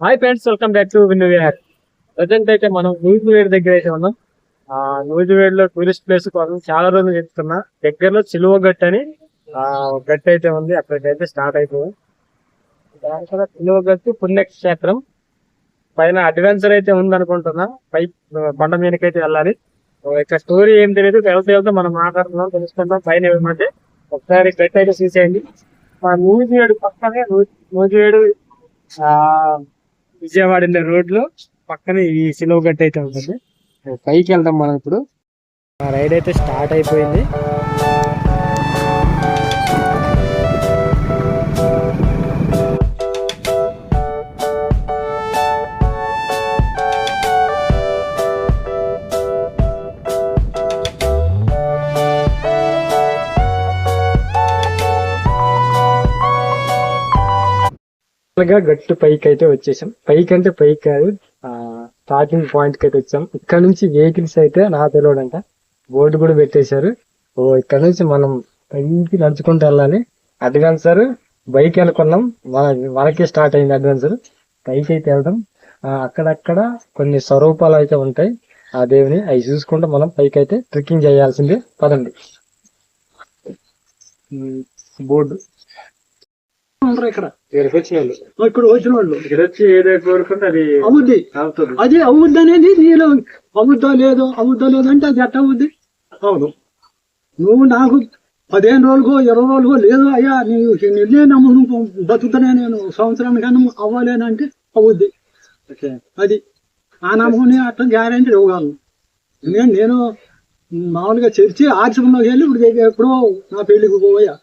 Hi friends welcome back to win విఆర్ present అయితే మనం నూజివేడ్ దగ్గర అయితే ఉన్నాం. ఆ లో టూరిస్ట్ ప్లేస్ కోసం చాలా రోజులు చెప్తున్నా దగ్గరలో చిలువ గట్టు అని గట్ గట్టు అయితే ఉంది. అక్కడికైతే స్టార్ట్ అయిపోయింది. దాని తర్వాత చిలువ గట్టు పుణ్యక్షేత్రం. పైన అడ్వెంచర్ అయితే ఉంది అనుకుంటున్నా. పై బండ మీదకైతే వెళ్ళాలి. సో ఇక్కడ స్టోరీ ఏం తెలియదు వెళ్తే వెళ్తే మనం మాట్లాడుతున్నాం తెలుసుకుంటాం పైన ఏమంటే ఒకసారి గట్టు అయితే చూసేయండి. మా నూజివేడు పక్కనే నూజివేడు విజయవాడ వెళ్ళే రోడ్లో పక్కనే ఈ సిలువ గట్టు అయితే ఉంటుంది. పైకి వెళ్దాం మనం ఇప్పుడు. ఆ రైడ్ అయితే స్టార్ట్ అయిపోయింది. గా గట్టు పైకి అయితే వచ్చేసాం. పైకి అంటే పైకి కాదు ఆ స్టార్టింగ్ పాయింట్కి అయితే వచ్చాం. ఇక్కడ నుంచి వెహికల్స్ అయితే నా తెలియడంట బోర్డు కూడా పెట్టేశారు. ఓ ఇక్కడ నుంచి మనం పైకి నడుచుకుంటూ వెళ్ళాలి. అడ్వెంచర్ బైక్ అనుకున్నాం. మన మనకే స్టార్ట్ అయింది అడ్వెంచర్ పైకి అయితే వెళ్దాం. అక్కడక్కడ కొన్ని స్వరూపాలు అయితే ఉంటాయి. ఆ దేవుని అవి చూసుకుంటూ మనం పైకి అయితే ట్రెక్కింగ్ చేయాల్సిందే. పదండి. బోర్డు ఉండరు ఇక్కడ. ఇక్కడికి వచ్చిన వాళ్ళు ఇక్కడ వచ్చిన వాళ్ళు ఇక్కడ వచ్చి ఏదైతే కోరుకుంటే అది అవుద్ది. అవుతుంది. అది అవుద్ది అనేది నీలో అవుద్దా లేదో అవుద్దా లేదో అంటే అది ఎట్ట అవుద్ది? అవును. నువ్వు నాకు పదిహేను రోజులకో ఇరవై రోజులకో లేదు అయ్యా నీవు నిన్నే నమ్ము నువ్వు బతుకుతానే నేను సంవత్సరానికన్నా అవ్వలేనంటే అవుద్ది. ఓకే. అది ఆ నమ్మకం అట్లా గ్యారెంటీ ఇవ్వగలను. నేను నేను మామూలుగా చర్చి ఆశ్రమంలోకి వెళ్ళి ఇప్పుడు ఎప్పుడో నా పెళ్ళికి పోయా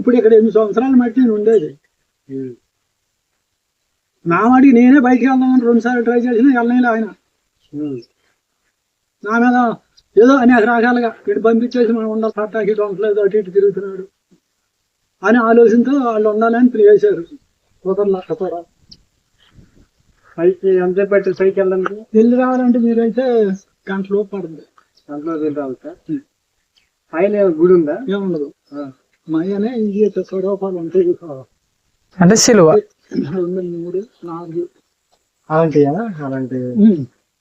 ఇప్పుడు ఇక్కడ ఎనిమిది సంవత్సరాలు మట్టి నేను ఉండేది. నా వాడికి నేనే బయటికి వెళ్దామని రెండు సార్లు ట్రై చేసినా వెళ్ళలేదు ఆయన. నా మీద ఏదో అనేక రకాలుగా ఇటు పంపించేసి మనం ఉండాలి పట్టాకి ఉండలేదు అటు ఇటు తిరుగుతున్నాడు అని ఆలోచనతో వాళ్ళు ఉండాలని ప్రియ చేశారు. కుదరలా కుదర పైకి ఎంత పెట్టి వెళ్ళడానికి? వెళ్ళి రావాలంటే మీరైతే గంట లోపు పడుతుంది. దాంట్లో వెళ్ళి రావుతా పైన ఏమైనా గుడి ఉందా? ఏముండదు. మయ్యనే ఈ స్వరూపాలు ఉంటాయి అంటే సిలువ. రెండు మూడు నాలుగు. అలాంటియా? అలాంటి.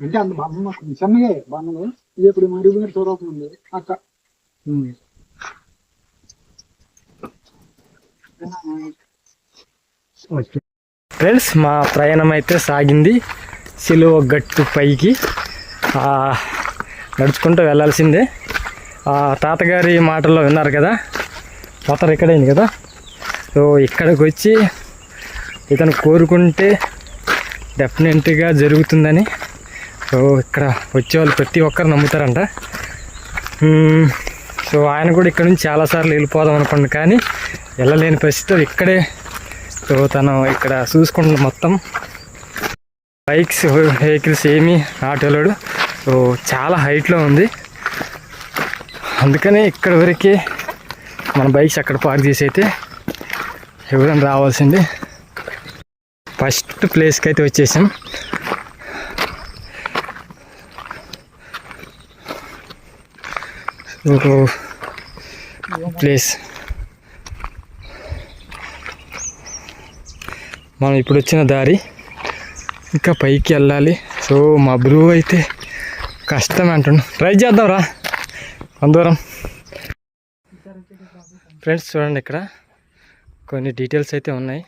అంటే అంత వస్తుంది చిన్నగా ఇది ఇప్పుడు మరుగున స్వరూపం ఉంది. అక్క ఫ్రెండ్స్ మా ప్రయాణం అయితే సాగింది. సిలువ గట్టు పైకి. నడుచుకుంటూ వెళ్ళాల్సిందే. ఆ తాతగారి మాటల్లో విన్నారు కదా? మొత్తం ఎక్కడైంది కదా? సో ఇక్కడికి వచ్చి ఇతను కోరుకుంటే డెఫినెట్గా జరుగుతుందని. సో ఇక్కడ వచ్చే వాళ్ళు ప్రతి ఒక్కరు నమ్ముతారంట. సో ఆయన కూడా ఇక్కడ నుంచి చాలాసార్లు వెళ్ళిపోదాం అనుకోండి కానీ వెళ్ళలేని పరిస్థితి. ఇక్కడే సో తను ఇక్కడ చూసుకుంటున్న మొత్తం. బైక్స్ వెహికల్స్ ఏమీ ఆటోలోడు సో చాలా హైట్లో ఉంది. అందుకనే ఇక్కడ వరకే మన బైక్స్ అక్కడ పార్క్ చేసి అయితే ఎవరైనా రావాల్సింది. ఫస్ట్ ప్లేస్కి అయితే వచ్చేసాం ప్లేస్. మనం ఇప్పుడు వచ్చిన దారి. ఇంకా పైకి వెళ్ళాలి. సో మా బ్రూ అయితే కష్టం అంటుండు ట్రై చేద్దాం రా కొందరం ఫ్రెండ్స్ చూడండి ఇక్కడ కొన్ని డీటెయిల్స్ అయితే ఉన్నాయి.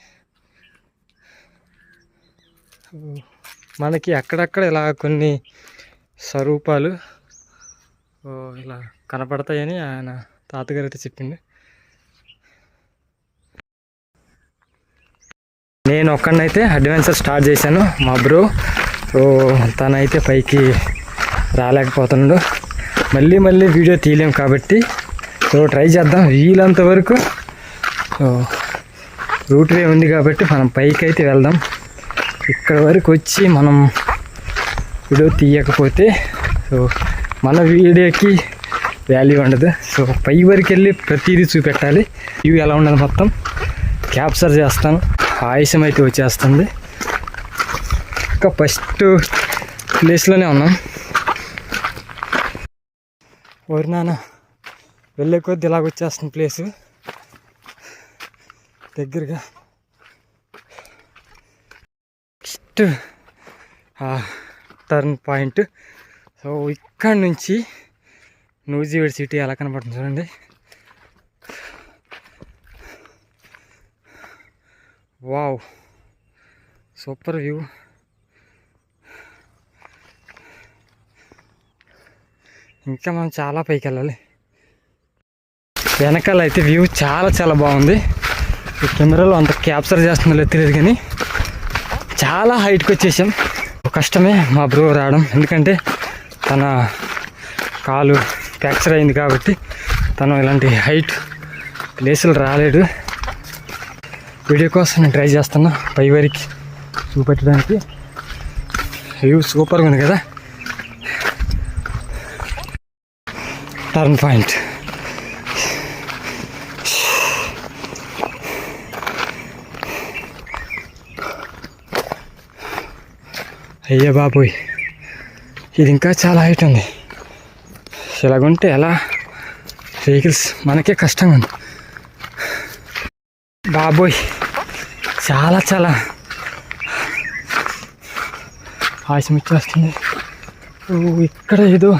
మనకి అక్కడక్కడ ఇలా కొన్ని స్వరూపాలు ఇలా కనపడతాయని ఆయన తాతగారు అయితే చెప్పిండు. నేను ఒక్కడినైతే అడ్వెంచర్ స్టార్ట్ చేశాను. మా బ్రో తనైతే పైకి రాలేకపోతున్నాడు. మళ్ళీ మళ్ళీ వీడియో తీయలేం కాబట్టి సో ట్రై చేద్దాం. వీలంత వరకు. సో రూట్ వే ఉంది కాబట్టి మనం పైకి అయితే వెళ్దాం. ఇక్కడ వరకు వచ్చి మనం వీడియో తీయకపోతే సో మన వీడియోకి వాల్యూ ఉండదు. సో పై వరకు వెళ్ళి ప్రతిదీ చూపెట్టాలి. ఇవి ఎలా ఉండదు మొత్తం. క్యాప్చర్ చేస్తాను. ఆయుషం అయితే వచ్చేస్తుంది. ఇంకా ఫస్ట్ ప్లేస్లోనే ఉన్నాం. ఓరి నాన్న. వెళ్ళే కొద్ది ఇలాగ వచ్చేస్తుంది ప్లేసు దగ్గరగా. నెక్స్ట్ టర్న్ పాయింట్ సో ఇక్కడ నుంచి నూజివీడ్ సిటీ ఎలా కనపడుతుంది చూడండి. వావ్ సూపర్ వ్యూ ఇంకా మనం చాలా పైకి వెళ్ళాలి. వెనకాల అయితే వ్యూ చాలా చాలా బాగుంది. ఈ కెమెరాలో అంత క్యాప్చర్ చేస్తుందో తెలియదు కానీ చాలా హైట్కి వచ్చేసాం. కష్టమే మా బ్రో రావడం. ఎందుకంటే తన కాలు ఫ్రాక్చర్ అయింది కాబట్టి తను ఇలాంటి హైట్ ప్లేసులు రాలేడు వీడియో కోసం నేను ట్రై చేస్తున్నా. పై వరకు చూపెట్టడానికి. వ్యూ సూపర్గా ఉంది కదా. Turn point. అయ్యే బాబోయ్. ఇది ఇంకా చాలా హైట్ ఉంది. ఇలాగుంటే ఎలా వెహికల్స్ మనకే కష్టంగా ఉంది. బాబోయ్. చాలా చాలా. ఆశం వచ్చేస్తుంది. ఓ ఇక్కడ ఏదో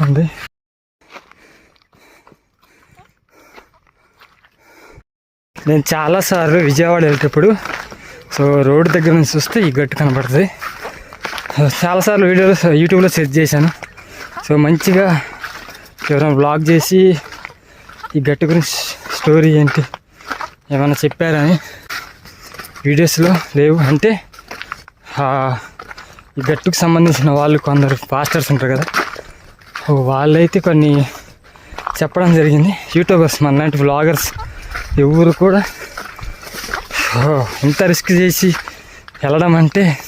ఉంది. నేను చాలాసార్లు విజయవాడ వెళ్ళేటప్పుడు సో రోడ్ దగ్గర నుంచి చూస్తే ఈ గట్టు కనబడుతుంది. చాలాసార్లు వీడియోలో యూట్యూబ్లో సెర్చ్ చేశాను. సో మంచిగా ఎవరైనా బ్లాగ్ చేసి ఈ గట్టు గురించి స్టోరీ ఏంటి ఏమైనా చెప్పారని వీడియోస్లో లేవు. అంటే ఈ గట్టుకు సంబంధించిన వాళ్ళు కొందరు పాస్టర్స్ ఉంటారు కదా వాళ్ళైతే కొన్ని చెప్పడం జరిగింది. యూట్యూబర్స్ మన లాంటి బ్లాగర్స్ ఎవరు కూడా ఇంత రిస్క్ చేసి వెళ్ళడం అంటే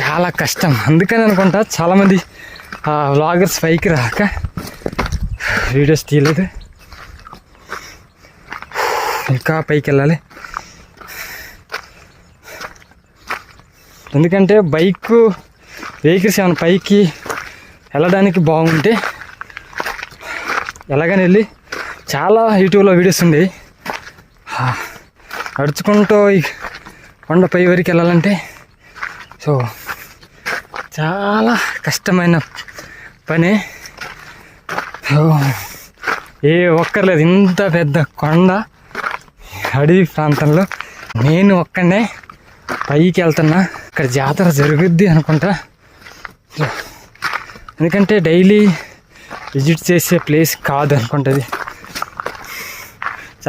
చాలా కష్టం. అందుకని అనుకుంటా చాలామంది ఆ వ్లాగర్స్ పైకి రాక వీడియోస్ తీయలేదు. ఇంకా పైకి వెళ్ళాలి. ఎందుకంటే బైక్ వెహికల్స్ ఏమైనా పైకి వెళ్ళడానికి బాగుంటే ఎలాగని వెళ్ళి చాలా యూట్యూబ్లో వీడియోస్ ఉండేవి. నడుచుకుంటూ ఈ కొండపై వరకు వెళ్ళాలంటే సో చాలా కష్టమైన పని. సో, ఏ ఒక్కర్లేదు ఇంత పెద్ద కొండ అడవి ప్రాంతంలో. నేను ఒక్కనే పైకి వెళ్తున్నా. ఇక్కడ జాతర జరుగుద్ది అనుకుంటా. ఎందుకంటే డైలీ విజిట్ చేసే ప్లేస్ కాదు అనుకుంటుంది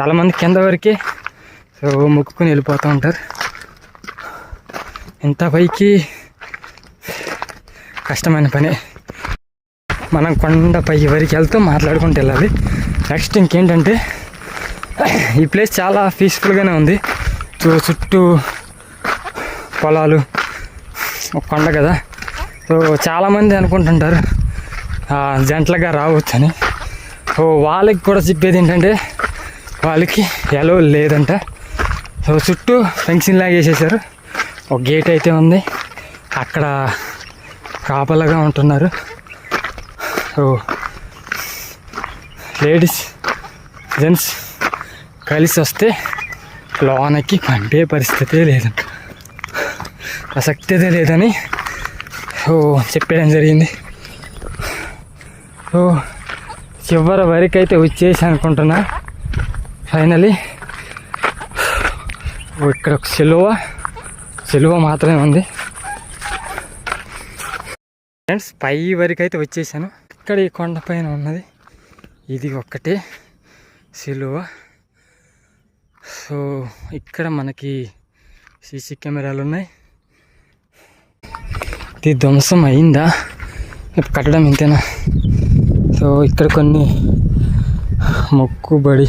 చాలామంది కింద వరకే సో మొక్కుకొని వెళ్ళిపోతూ ఉంటారు. ఇంత పైకి కష్టమైన పని. మనం కొండ పై వరకు వెళ్తూ మాట్లాడుకుంటూ వెళ్ళాలి. నెక్స్ట్ ఇంకేంటంటే ఈ ప్లేస్ చాలా పీస్ఫుల్గానే ఉంది. సో చుట్టూ పొలాలు కొండ కదా. సో చాలామంది అనుకుంటుంటారు జంటలుగా రావచ్చని. సో వాళ్ళకి కూడా చెప్పేది ఏంటంటే వాళ్ళకి ఎలో లేదంట. సో చుట్టూ ఫెన్సింగ్ లాగా వేసేసారు ఒక గేట్ అయితే ఉంది. అక్కడ కాపలాగా ఉంటున్నారు. సో లేడీస్ జెంట్స్ కలిసి వస్తే లోనకి పంపే పరిస్థితే లేదంట ప్రసక్తే లేదని సో చెప్పడం జరిగింది. సో చివరి వరకు అయితే వచ్చేసి అనుకుంటున్నా. ఫైనలీ ఇక్కడ ఒక సెలువ. సెలువ మాత్రమే ఉంది. ఫ్రెండ్స్ పై వరకు అయితే వచ్చేసాను. ఇక్కడ ఈ కొండ పైన ఉన్నది. ఇది ఒక్కటే సిలువ. సో ఇక్కడ మనకి సీసీ కెమెరాలు ఉన్నాయి. ఇది ధ్వంసం అయిందా? కట్టడం ఇంతేనా? సో ఇక్కడ కొన్ని మొక్కుబడి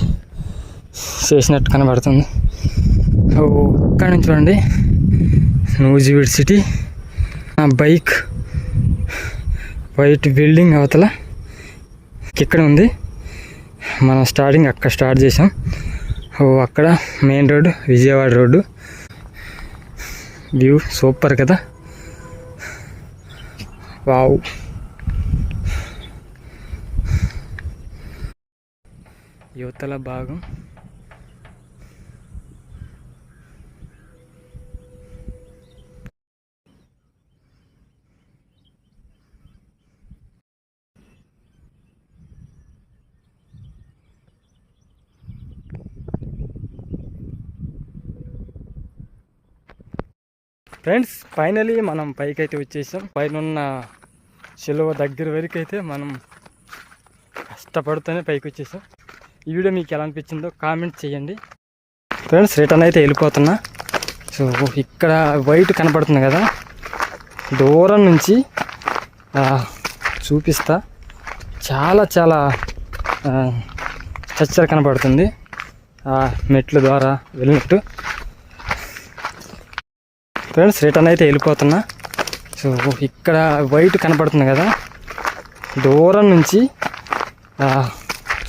చేసినట్టు కనబడుతుంది. ఇక్కడ నుంచి చూడండి. నూజివీడ్ సిటీ. ఆ బైక్. వైట్ బిల్డింగ్ అవతల. ఇక్కడ ఉంది. మనం స్టార్టింగ్ అక్కడ స్టార్ట్ చేసాం. ఓ అక్కడ main road Vijayawada road. View super కదా. వావ్. యువతల భాగం. ఫ్రెండ్స్ ఫైనలీ మనం పైకి అయితే వచ్చేసాం. పైన ఉన్న శిలువ దగ్గర వరకు అయితే మనం కష్టపడుతూనే పైకి వచ్చేసాం ఈ వీడియో మీకు ఎలా అనిపించిందో కామెంట్ చేయండి. ఫ్రెండ్స్ రిటర్న్ అయితే వెళ్ళిపోతున్నా. సో ఇక్కడ వైట్ కనపడుతుంది కదా. దూరం నుంచి చూపిస్తా. చాలా చాలా స్ట్రక్చర్ కనపడుతుంది. మెట్ల ద్వారా వెళ్ళినట్టు. ఫ్రెండ్స్ రిటర్న్ అయితే వెళ్ళిపోతున్నా. సో ఇక్కడ వైట్ కనపడుతుంది కదా? దూరం నుంచి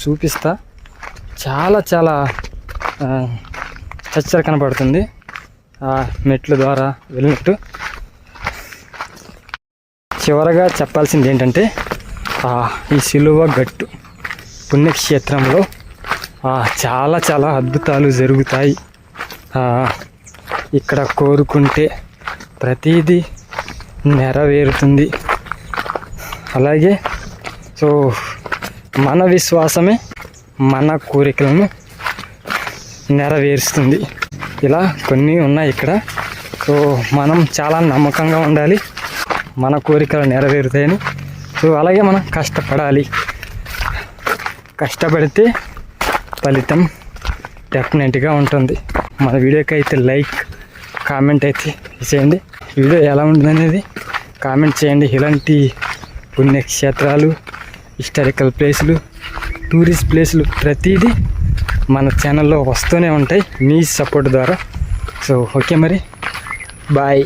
చూపిస్తా. చాలా చాలా ఆ, చచ్చర కనపడుతుంది. ఆ మెట్ల ద్వారా వెళ్ళినట్టు. చివరగా చెప్పాల్సింది ఏంటంటే ఈ సిలువ గట్టు పుణ్యక్షేత్రంలో చాలా చాలా అద్భుతాలు జరుగుతాయి. ఇక్కడ కోరుకుంటే ప్రతిదీ నెరవేరుతుంది. అలాగే సో మన విశ్వాసమే మన కోరికలను నెరవేరుస్తుంది. ఇలా కొన్ని ఉన్నాయి ఇక్కడ. సో మనం చాలా నమ్మకంగా ఉండాలి. మన కోరికలు నెరవేరుతాయని. సో అలాగే మనం కష్టపడాలి. కష్టపడితే ఫలితం డెఫినెట్గా ఉంటుంది. మన వీడియోకి అయితే లైక్ కామెంట్ అయితే చేయండి. వీడియో ఎలా ఉంటుందనేది కామెంట్ చేయండి. ఇలాంటి పుణ్యక్షేత్రాలు హిస్టారికల్ ప్లేసులు టూరిస్ట్ ప్లేసులు ప్రతిదీ మన ఛానల్లో వస్తూనే ఉంటాయి. మీ సపోర్ట్ ద్వారా. సో ఓకే మరి. బాయ్.